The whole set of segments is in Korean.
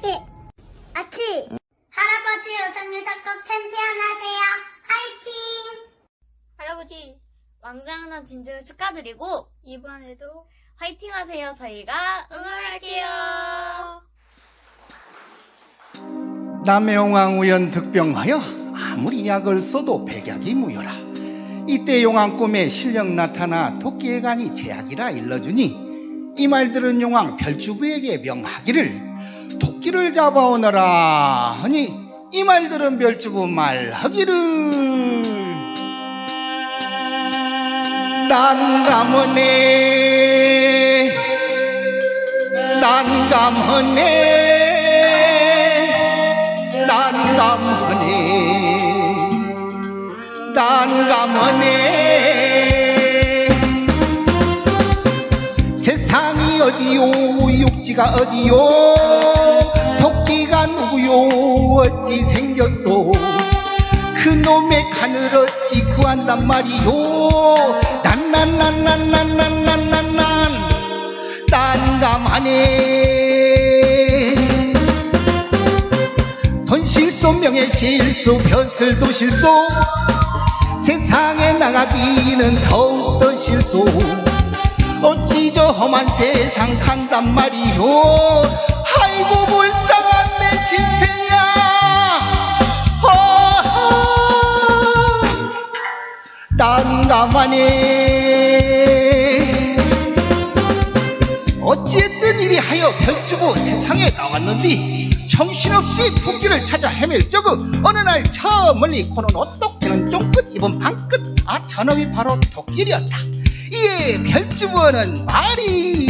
히, 아치. 할아버지 우승유석국 챔피언 하세요. 화이팅! 할아버지, 왕좌왕전 진출 축하드리고, 이번에도 화이팅 하세요. 저희가 응원할게요. 남해용왕 우연 득병하여 아무리 약을 써도 백약이 무효라. 이때 용왕 꿈에 실력 나타나 토끼의 간이 제약이라 일러주니 이 말들은 용왕 별주부에게 명하기를 토끼를 잡아오너라 하니 이 말들은 별주부 말하기를. 난감하네 난감하네 난감하네 난감하네 세상이 어디요? 육지가 어디요 누구요 어찌 생겼소. 그놈의 간을 어찌 구한단 말이요. 난난난난난난난난난 난감하네. 돈 실소 명예 실소 벼슬도 실소. 세상에 나가기는 더욱더 실소. 어찌 저 험한 세상 간단 말이요. 아이고 불쌍 난감하네 어찌했든 이리 하여 별주고 세상에 나왔는디 정신없이 토끼를 찾아 헤맬 적은 어느 날 저 멀리 코는 오똑대는 쫑긋 입은 방긋 아 저놈이 바로 토끼리었다. 이에 별주부는 말이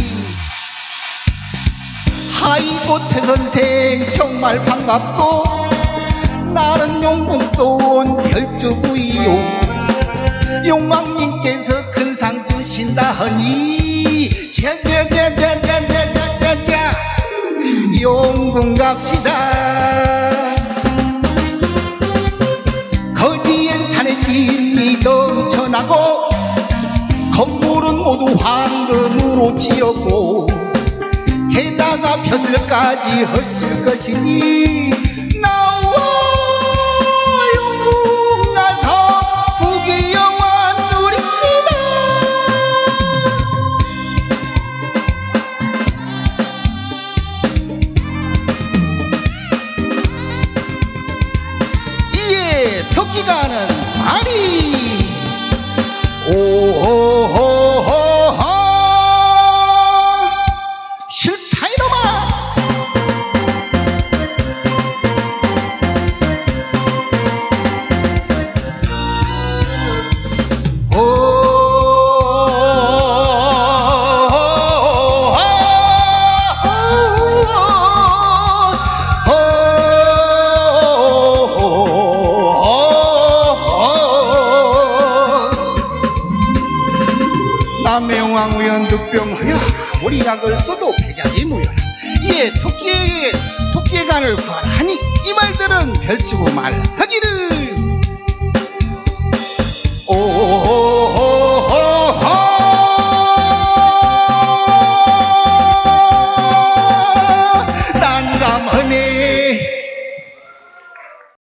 하이고 태선생 정말 반갑소. 나는 용궁 쏜 별주부이요 용왕님께서 큰 상 주신다 하니 자자자자자자자자자 용궁 갑시다. 거리엔 산의 진이 넘쳐나고 건물은 모두 황금으로 지었고 게다가 벼슬까지 헐쓸 것이니 인기가 나는 병하여 아무리 약을 써도 백약이 무효라. 이에 토끼에게 토끼의 간을 구하라 하니 이 말들은 별주고 말하기를